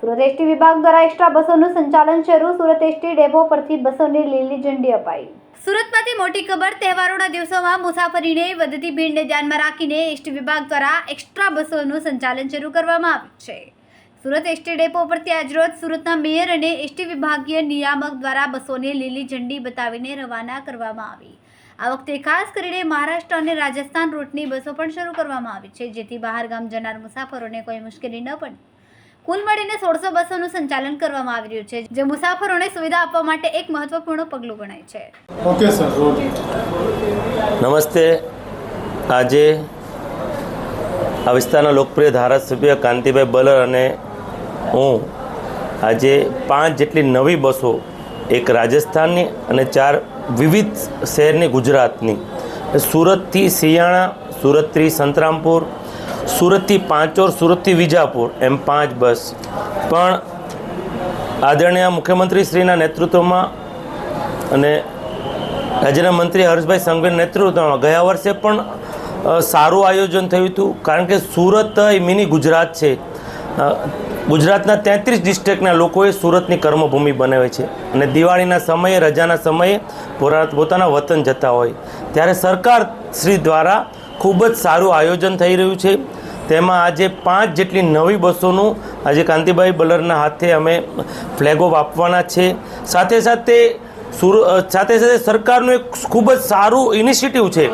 Surat ST વિભાગ દ્વારા extra બસોનું સંચાલન શરૂ. સુરત એસટી ડેપો પરથી બસોને લીલી ઝંડી અપાઈ. સુરતમાંથી મોટી ખબર તહેવારોના દિવસોમાં મુસાફરીને વધતી ભીડને ધ્યાનમાં રાખીને એસટી વિભાગ દ્વારા એક્સ્ટ્રા બસોનું સંચાલન શરૂ કરવામાં આવ્યું છે. સુરત એસટી ડેપો પરથી આજરોજ સુરતના મેયર અને એસટી વિભાગીય નિયામક દ્વારા બસોને લીલી ઝંડી બતાવીને રવાના કરવામાં આવી. આ વખતે ખાસ કરીને મહારાષ્ટ્ર અને રાજસ્થાન રૂટની બસો પણ શરૂ કરવામાં આવી છે જેથી બહાર ગામ જનાર મુસાફરોને કોઈ મુશ્કેલી ન પડે. કુલ મળીને સોળસો બસોનું સંચાલન કરવામાં આવી રહ્યું છે જે મુસાફરોને સુવિધા આપવા માટે એક મહત્વપૂર્ણ પગલું ગણાય છે. ઓકે સર નમસ્તે. આજે આ વિસ્તારના લોકપ્રિય ધારાસભ્ય કાંતિભાઈ બલર અને હું આજે પાંચ જેટલી નવી બસો, એક રાજસ્થાનની અને ચાર વિવિધ શહેરની ગુજરાતની. સુરતથી સિયાણા સુરતથી સંતરામપુર, સુરતથી પાંચોર, સુરતથી વિજાપુર, એમ પાંચ બસ. પણ આદરણીય મુખ્યમંત્રીશ્રીના નેતૃત્વમાં અને રાજ્યના મંત્રી હર્ષભાઈ સંઘવીના નેતૃત્વમાં ગયા વર્ષે પણ સારું આયોજન થયું હતું. કારણ કે સુરત મિની ગુજરાત છે. ગુજરાતના તેત્રીસ ડિસ્ટ્રિક્ટના લોકોએ સુરતની કર્મભૂમિ બનાવે છે. અને દિવાળીના સમયે, રજાના સમયે પોતાના વતન જતા હોય. ત્યારે સરકાર શ્રી દ્વારા ખૂબ જ સારું આયોજન થઈ રહ્યું છે. તેમાં આજે પાંચ જેટલી નવી બસોનું આજે કાંતિભાઈ બલરના હાથે અમે ફ્લેગ ઓફ આપવાના છે. સાથે સાથે સુર સાથે સાથે સરકારનું એક ખૂબ જ સારું ઇનિશિયેટિવ છે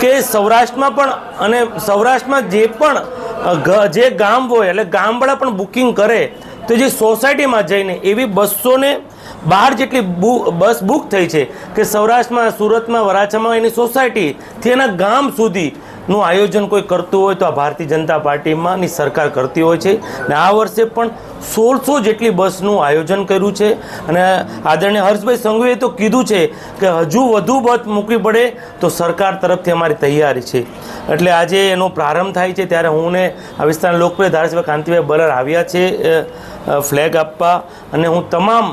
કે સૌરાષ્ટ્રમાં પણ અને સૌરાષ્ટ્રમાં જે પણ જે ગામ હોય, એટલે ગામવાળા પણ બુકિંગ કરે, તો જે સોસાયટીમાં જઈને એવી બસોને બાર જેટલી બસ બુક થઈ છે કે સૌરાષ્ટ્રમાં, સુરતમાં, વરાછામાં એની સોસાયટીથી એના ગામ સુધી નું આયોજન કોઈ કરતું હોય તો આ ભારતીય જનતા પાર્ટીમાંની સરકાર કરતી હોય છે. ને આ વર્ષે પણ સોળસો જેટલી બસનું આયોજન કર્યું છે. અને આદરણીય હર્ષભાઈ સંઘવીએ તો કીધું છે કે હજુ વધુ બસ મૂકવી પડે તો સરકાર તરફથી અમારી તૈયારી છે. એટલે આજે એનો પ્રારંભ થાય છે ત્યારે હું ને આ વિસ્તારના લોકપ્રિય ધારાસભ્ય કાંતિભાઈ બલર આવ્યા છે ફ્લેગ આપવા અને હું તમામ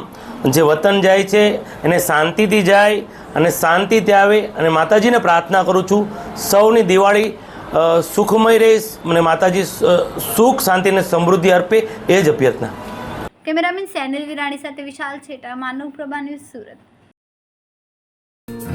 જે વતન જાય છે એને શાંતિથી જાય અને શાંતિથી આવે અને માતાજીને પ્રાર્થના કરું છું, સૌની દિવાળી સુખમય રહે મને માતાજી સુખ, શાંતિ અને સમૃદ્ધિ અર્પે એ જ અભ્યર્થના. કેમેરામેન સેનલ વિરાણી સાથે વિશાલ છેટા, માનવ પ્રભા ન્યૂઝ સુરત.